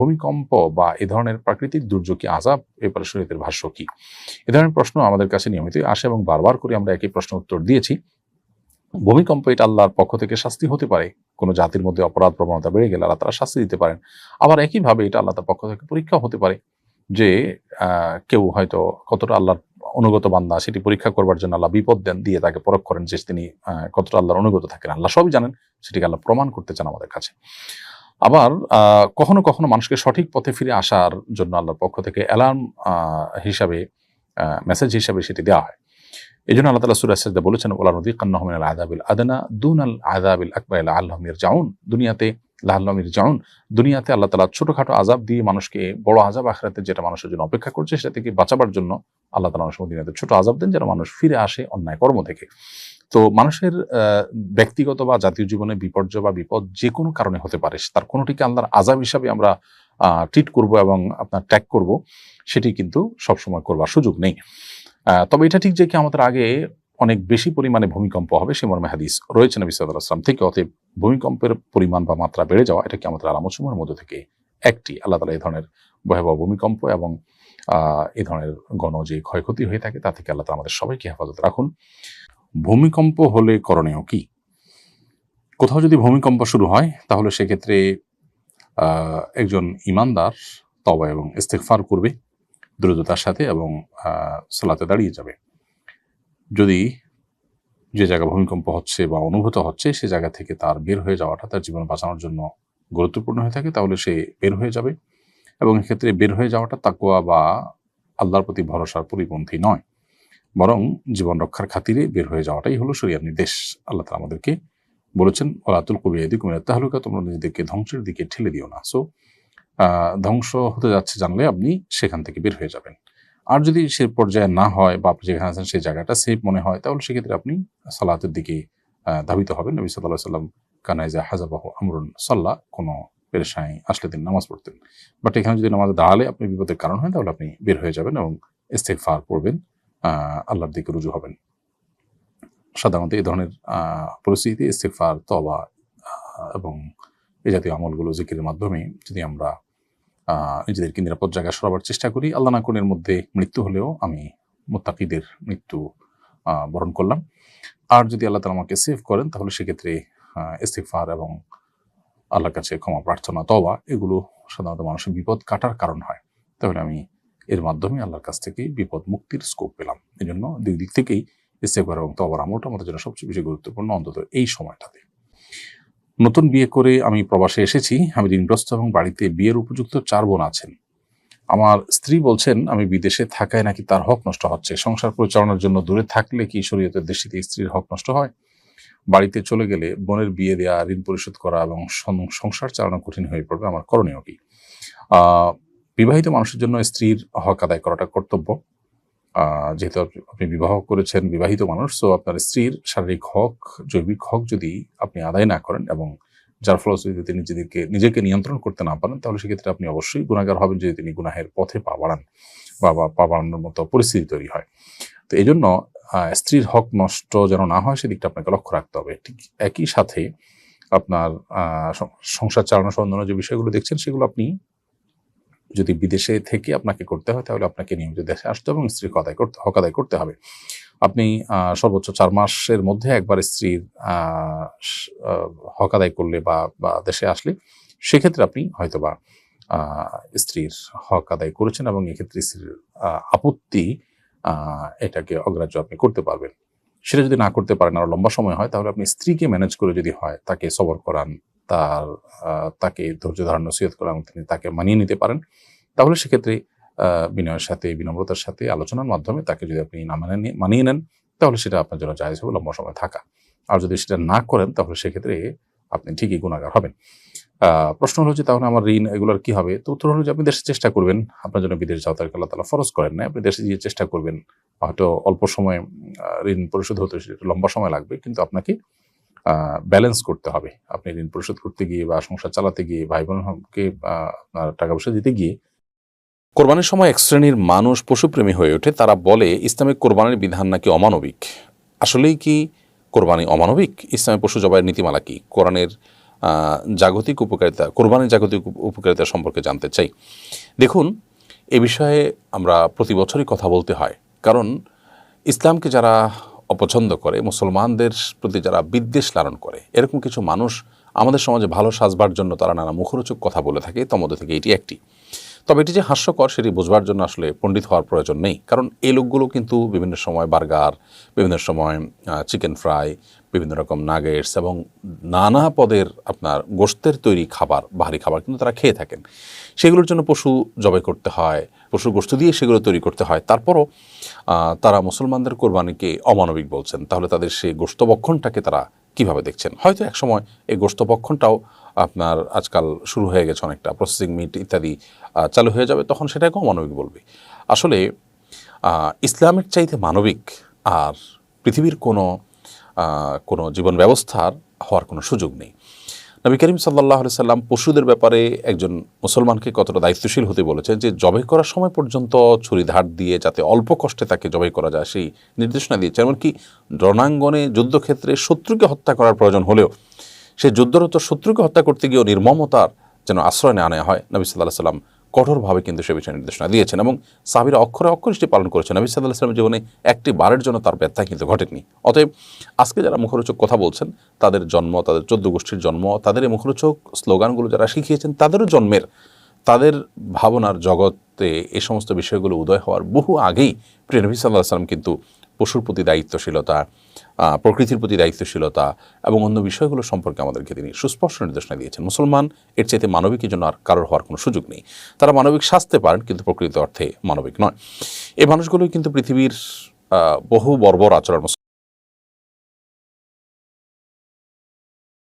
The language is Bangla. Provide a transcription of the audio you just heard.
ভূমিকম্প বা এ ধরনের প্রাকৃতিক দুর্যোগ আজাব এবার শরীয়তের ভাষ্য কি? এ ধরনের প্রশ্ন আমাদের কাছে নিয়মিতই আসে এবং বারবার করে আমরা একই প্রশ্ন উত্তর দিয়েছি। ভূমিকম্প এটা আল্লাহর পক্ষ থেকে শাস্তি হতে পারে। কোনো জাতির মধ্যে অপরাধ প্রবণতা বেড়ে গেলে আল্লাহ তারা শাস্তি দিতে পারেন। আবার একইভাবে এটা আল্লাহ পক্ষ থেকে পরীক্ষা হতে পারে যে কেউ হয়তো কতটা আল্লাহর অনুগত বান্দা সেটি পরীক্ষা করবার জন্য আল্লাহ বিপদ দেন, দিয়ে তাকে পরখ করেন যে তিনি কতটা আল্লাহর অনুগত থাকেন। আল্লাহ সবই জানেন, সেটিকে আল্লাহ প্রমাণ করতে চান আমাদের কাছে। আবার কখনো কখনো মানুষকে সঠিক পথে ফিরে আসার জন্য আল্লাহর পক্ষ থেকে অ্যালার্ম হিসাবে মেসেজ হিসাবে সেটি দেওয়া হয়। এই জন্য আল্লাহ তালা সুরাজ বলেছেন ওলা নদী কান্নাহমিন আদাবিল আদানা দুন আল আদাবিল আকবর আল্লাহমির জাউন দুনিয়াতে লাহমির জাউন দুনিয়াতে আল্লাহ তালা ছোটখাটো আজাব দিয়ে মানুষকে বড় আজাব আখরাতে যেটা মানুষের জন্য অপেক্ষা করছে, সেটা থেকে বাঁচাবার জন্য আল্লাহ তালা মানুষের দুনিয়াতে ছোট আজাব দেন যেন মানুষ ফিরে আসে অন্যায় কর্ম থেকে। তো মানুষের ব্যক্তিগত বা জাতীয় জীবনে বিপর্যয় বা বিপদ যে কোনো কারণে হতে পারে, তার কোনোটিকে আল্লাহর আজাব হিসাবে আমরা ট্রিট করব এবং আপনার ট্যাগ করব, সেটি কিন্তু সবসময় করবার সুযোগ নেই। তবে এটা ঠিক যে কি আমাদের আগে অনেক বেশি পরিমাণে ভূমিকম্প হবে, সে মর্মে হাদিস রয়েছে নবী সাল্লাহ আসলাম থেকে অতএব ভূমিকম্পের পরিমাণ বা মাত্রা বেড়ে যাওয়া, এটা কি আমাদের আলামত সময়ের মধ্যে থেকে একটি। আল্লাহ তালা এই ধরনের ভয়াবহ ভূমিকম্প এবং এ ধরনের গণ যে ক্ষয়ক্ষতি হয়ে থাকে, তা থেকে আল্লাহ আমাদের সবাইকে হেফাজত রাখুন। ভূমিকম্প হলে করণীয় কি? কোথাও যদি ভূমিকম্প শুরু হয়, তাহলে সেক্ষেত্রে একজন ইমানদার তবা এবং ইস্তেকফার করবে, দ্রুততার সাথে এবং সালাতে দাঁড়িয়ে যাবে। যদি যে জায়গা ভূমিকম্প হচ্ছে বা অনুভূত হচ্ছে, সে জায়গা থেকে তার বের হয়ে যাওয়াটা তার জীবন বাঁচানোর জন্য গুরুত্বপূর্ণ হয়ে থাকে, তাহলে সে বের হয়ে যাবে। এবং এক্ষেত্রে বের হয়ে যাওয়াটা তাকুয়া বা আল্লাহর প্রতি ভরসার পরিপন্থী নয়। বরং জীবন রক্ষার খাতিরে বের হয়ে যাওয়াটাই হলো শরিয়ার নির্দেশ। আল্লাহ তালা আমাদেরকে বলেছেন ওলাতুল কবিয়াদি কুমিরা তাহলুকা তোমরা নিজেদেরকে ধ্বংসের দিকে ঠেলে দিও না। সো ধ্বংস হতে যাচ্ছে জানলে আপনি সেখান থেকে বের হয়ে যাবেন। আর যদি সে পর্যায়ে না হয় বা আপনি যেখানে আছেন সেই জায়গাটা সেফ মনে হয়, তাহলে সেক্ষেত্রে আপনি সালাতের দিকে ধাবিত হবেন। নবী সাল্লাহ সাল্লাম কানাইজা হাজাবাহ আমরুন সাল্লাহ কোনো পেরেশানি আসলে তিনি নামাজ পড়তেন। বাট এখানে যদি নামাজ দাঁড়ালে আপনি বিপদের কারণ হয়, তাহলে আপনি বের হয়ে যাবেন এবং ইস্তেকফার পড়বেন। আল্লাহর দিকে রুজু হবেন। সাধারণত এই ধরনের আহ, পরিস্থিতিতে ইস্তেকফার তবা এবং এই জাতীয় আমলগুলো জিকিরের মাধ্যমে যদি আমরা নিজেদেরকে নিরাপদ জায়গায় সরাবার চেষ্টা করি আল্লাহ না কোনের মধ্যে মৃত্যু হলেও আমি মোত্তাকিদের মৃত্যু বরণ করলাম। আর যদি আল্লাহ তালা আমাকে সেভ করেন তাহলে সেক্ষেত্রে আহ, ইস্তেগফার এবং আল্লাহর কাছে ক্ষমা প্রার্থনা তবা এগুলো সাধারণত মানুষের বিপদ কাটার কারণ হয়। তাহলে আমি এর মাধ্যমে আল্লাহর কাছ থেকে বিপদ মুক্তির স্কোপ পেলাম। এই জন্য দুই দিক থেকেই ইস্তেগফার এবং তবার আমলটা আমাদের জন্য সবচেয়ে বেশি গুরুত্বপূর্ণ, অন্তত এই সময়টাতে। নতুন বিয়ে করে আমি প্রবাসে এসেছি, আমি ঋণগ্রস্ত এবং বাড়িতে বিয়ের উপযুক্ত চার বোন আছেন। আমার স্ত্রী বলছেন, আমি বিদেশে থাকায় নাকি তার হক নষ্ট হচ্ছে? সংসার পরিচালনার জন্য দূরে থাকলে কি শরীয়তের দৃষ্টিতে স্ত্রীর হক নষ্ট হয়? বাড়িতে চলে গেলে বোনের বিয়ে দেওয়া ঋণ পরিশোধ করা এবং সংসার চালানো কঠিন হয়ে পড়বে, আমার করণীয় কি? বিবাহিত মানুষের জন্য স্ত্রীর হক আদায় করাটা কর্তব্য। যেহেতু আপনি- বিবাহ করেছেন, বিবাহিত মানুষ সো আপনার স্ত্রীর শারীরিক হক, জৈবিক হক যদি আপনি আদায় না করেন এবং যার ফলশ্রুতিতে তিনি নিজেদেরকে নিজেকে নিয়ন্ত্রণ করতে না পারেন, তাহলে সেক্ষেত্রে আপনি অবশ্যই গুণাগার হবেন যদি তিনি গুনাহের পথে পা বাড়ান বা পা বাড়ানোর মতো পরিস্থিতি তৈরি হয়। তো এই জন্য স্ত্রীর হক নষ্ট যেন না হয় সেদিকটা আপনাকে লক্ষ্য রাখতে হবে। ঠিক একই সাথে আপনার সংসার চালানো অন্যান্য যে বিষয়গুলো দেখছেন, সেগুলো আপনি যদি বিদেশে থেকে আপনাকে করতে হয়, তাহলে আপনাকে নিয়মিত দেশে আসতে হবে এবং স্ত্রীর আদায় করতে, হক আদায় করতে হবে। আপনি সর্বোচ্চ চার মাসের মধ্যে একবার স্ত্রীর হক আদায় করলে বা বা দেশে আসলে, সেক্ষেত্রে আপনি হয়তোবা স্ত্রীর হক আদায় করেছেন এবং এক্ষেত্রে স্ত্রীর আপত্তি এটাকে অগ্রাহ্য আপনি করতে পারবেন। সেটা যদি না করতে পারেন, আরও লম্বা সময় হয়, তাহলে আপনি স্ত্রীকে ম্যানেজ করে যদি হয়, তাকে সবর করান তার তাকে ধৈর্য ধারণ নসিহত করান তিনি তাকে মানিয়ে নিতে পারেন, তাহলে সেক্ষেত্রে বিনয়ের সাথে, বিনম্রতার সাথে আলোচনার মাধ্যমে তাকে যদি আপনি না মানে মানিয়ে নেন, তাহলে সেটা আপনার জন্য জায়জ হবে, লম্বা সময় থাকা। আর যদি সেটা না করেন, তাহলে সেক্ষেত্রে আপনি ঠিকই গুণাগার হবেন। প্রশ্ন হলো যে তাহলে আমার ঋণ এগুলোর কি হবে? তো উত্তর হলো যে আপনি দেশে চেষ্টা করবেন, আপনার জন্য বিদেশ যাওয়া তাকে আল্লাহ তালা ফরজ করেন না আপনি দেশে গিয়ে চেষ্টা করবেন, হয়তো অল্প সময় ঋণ পরিশোধ হতে সেটা লম্বা সময় লাগবে, কিন্তু আপনাকে ব্যালেন্স করতে হবে। আপনি ঋণ পরিশোধ করতে গিয়ে বা সংসার চালাতে গিয়ে ভাই বোনকে আপনার টাকা পয়সা দিতে গিয়ে কোরবানির সময় এক শ্রেণির মানুষ পশুপ্রেমী হয়ে ওঠে। তারা বলে ইসলামিক কোরবানির বিধান নাকি অমানবিক? আসলেই কি কোরবানি অমানবিক? ইসলামী পশু জবাইয়ের নীতিমালা কি? কোরআনের জাগতিক উপকারিতা, কোরবানির জাগতিক উপ- উপকারিতা সম্পর্কে জানতে চাই। দেখুন, এ বিষয়ে আমরা প্রতি বছরই কথা বলতে হয়। কারণ ইসলামকে যারা অপছন্দ করে, মুসলমানদের প্রতি যারা বিদ্বেষ লালন করে, এরকম কিছু মানুষ আমাদের সমাজে ভালো সাজবার জন্য তারা নানা মুখরোচক কথা বলে থাকে তার মধ্যে থেকে এটি একটি। তবে এটি যে হাস্যকর, সেটি বোঝবার জন্য আসলে পণ্ডিত হওয়ার প্রয়োজন নেই, কারণ এই লোকগুলো কিন্তু বিভিন্ন সময় বার্গার, বিভিন্ন সময় চিকেন ফ্রাই, বিভিন্ন রকম নাগেটস এবং নানা পদের আপনার গোস্তের তৈরি খাবার, বাহারি খাবার কিন্তু তারা খেয়ে থাকেন। সেগুলোর জন্য পশু জবাই করতে হয় পশুর গোশত দিয়ে সেগুলো তৈরি করতে হয়। তারপরও তারা মুসলমানদের কোরবানিকে অমানবিক বলছেন। তাহলে তাদের সেই গোস্তবক্ষণটাকে তারা কীভাবে দেখছেন? হয়তো একসময় এই গোস্তবক্ষণটাও আপনার আজকাল শুরু হয়ে গেছে অনেকটা। প্রসেসিং মিট ইত্যাদি চালু হয়ে যাবে, তখন সেটাকে অমানবিক বলবে। আসলে ইসলামের চাইতে মানবিক আর পৃথিবীর কোনো কোনো জীবন ব্যবস্থার হওয়ার কোনো সুযোগ নেই। নবী করিম সাল্লাহ সাল্লাম পশুদের ব্যাপারে একজন মুসলমানকে কতটা দায়িত্বশীল হতে বলেছেন যে জবাই করার সময় পর্যন্ত ছুরি ধার দিয়ে যাতে অল্প কষ্টে তাকে জবাই করা যায় সেই নির্দেশনা দিয়েছে এমনকি রণাঙ্গনে যুদ্ধক্ষেত্রে শত্রুকে হত্যা করার প্রয়োজন হলেও সে যুদ্ধরত শত্রুকে হত্যা করতে গিয়েও নির্মমতার যেন আশ্রয় নেওয়া হয় নবী সাল্লাহ সাল্লাম কঠোরভাবে কিন্তু সে বিষয়ে নির্দেশনা দিয়েছেন এবং সাহাবিরা অক্ষরে অক্ষর সেটি পালন করেছেন। নবী সাল্লাহ সাল্লামের জীবনে একটি বারের জন্য তার ব্যথা কিন্তু ঘটেনি। অতএব আজকে যারা মুখরোচক কথা বলছেন, তাদের জন্ম, তাদের চোদ্দ গোষ্ঠীর জন্ম, তাদের এই মুখরোচক স্লোগানগুলো যারা শিখিয়েছেন, তাদেরও জন্মের, তাদের ভাবনার জগতে এই সমস্ত বিষয়গুলো উদয় হওয়ার বহু আগেই প্রিয় নবী সাল্লাহ সাল্লাম কিন্তু পশুর প্রতি দায়িত্বশীলতা প্রকৃতির প্রতি দায়িত্বশীলতা এবং অন্য বিষয়গুলো সম্পর্কে আমাদেরকে তিনি সুস্পষ্ট নির্দেশনা দিয়েছেন। মুসলমান এর চাইতে মানবিকের জন্য আর কারোর হওয়ার কোনো সুযোগ নেই। তারা মানবিক শাস্তে পারেন কিন্তু প্রকৃত অর্থে মানবিক নয়। এই মানুষগুলোই কিন্তু পৃথিবীর বহু বর্বর আচরণ